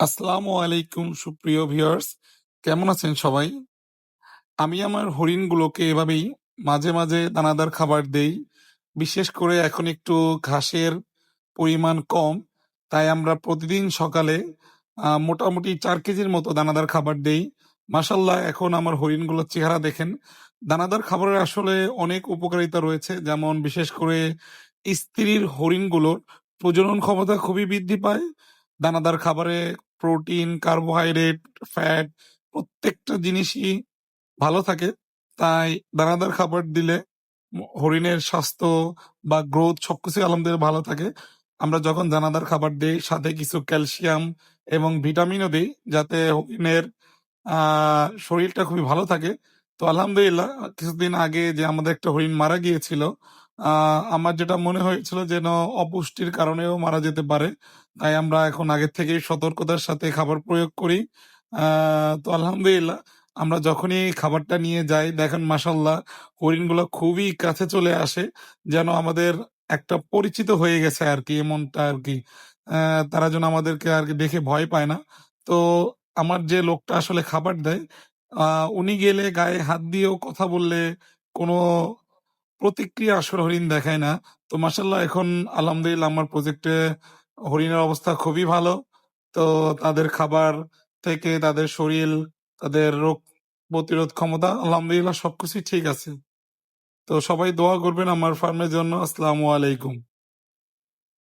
আসসালামু আলাইকুম, সুপ্রিয় ভিউয়ার্স। কেমন আছেন সবাই? আমি আমার হরিণগুলোকে এভাবেই মাঝে মাঝে দানাদার খাবার দেই। বিশেষ করে এখন একটু ঘাসের পরিমাণ কম, তাই আমরা প্রতিদিন সকালে মোটামুটি চার কেজির মতো দানাদার খাবার দেই। মাসাল্লাহ এখন আমার হরিণগুলোর চেহারা দেখেন। দানাদার খাবারের আসলে অনেক উপকারিতা রয়েছে। যেমন বিশেষ করে স্ত্রীর হরিণগুলোর প্রজনন ক্ষমতা খুবই বৃদ্ধি পায়। দানাদার খাবারে প্রোটিন, কার্বোহাইড্রেট, ফ্যাট প্রত্যেকটা জিনিসই ভালো থাকে। তাই দানাদার খাবার দিলে হরিণের স্বাস্থ্য বা গ্রোথ সবকিছু আলহামদুলিল্লাহ ভালো থাকে। আমরা যখন দানাদার খাবার দিই, সাথে কিছু ক্যালসিয়াম এবং ভিটামিনও দিই যাতে হরিণের শরীরটা খুবই ভালো থাকে। তো আলহামদুলিল্লাহ, কিছুদিন আগে যে আমাদের একটা হরিণ মারা গিয়েছিল আমার যেটা মনে হয়েছিল যেন অপুষ্টির কারণেও মারা যেতে পারে, তাই আমরা এখন আগের থেকেই সতর্কতার সাথে খাবার প্রয়োগ করি। তো আলহামদুলিল্লাহ, আমরা যখনই খাবারটা নিয়ে যাই, দেখেন মাসাল্লাহ হরিণগুলো খুবই কাছে চলে আসে, যেন আমাদের একটা পরিচিত হয়ে গেছে আর কি, এমনটা আর কি। তারা যেন আমাদেরকে আর কি দেখে ভয় পায় না। তো আমার যে লোকটা আসলে খাবার দেয় উনি গেলে গায়ে হাত দিয়েও কথা বললে কোনো প্রতিক্রিয়া আসলে হরিণ দেখায় না। তো মাসাল্লাহ এখন আলহামদুলিল্লাহ আমার প্রজেক্টে হরিণের অবস্থা খুবই ভালো। তো তাদের খাবার থেকে তাদের শরীর, তাদের রোগ প্রতিরোধ ক্ষমতা, আলহামদুলিল্লাহ সবকিছুই ঠিক আছে। তো সবাই দোয়া করবেন আমার ফার্মের জন্য। আসসালামু আলাইকুম।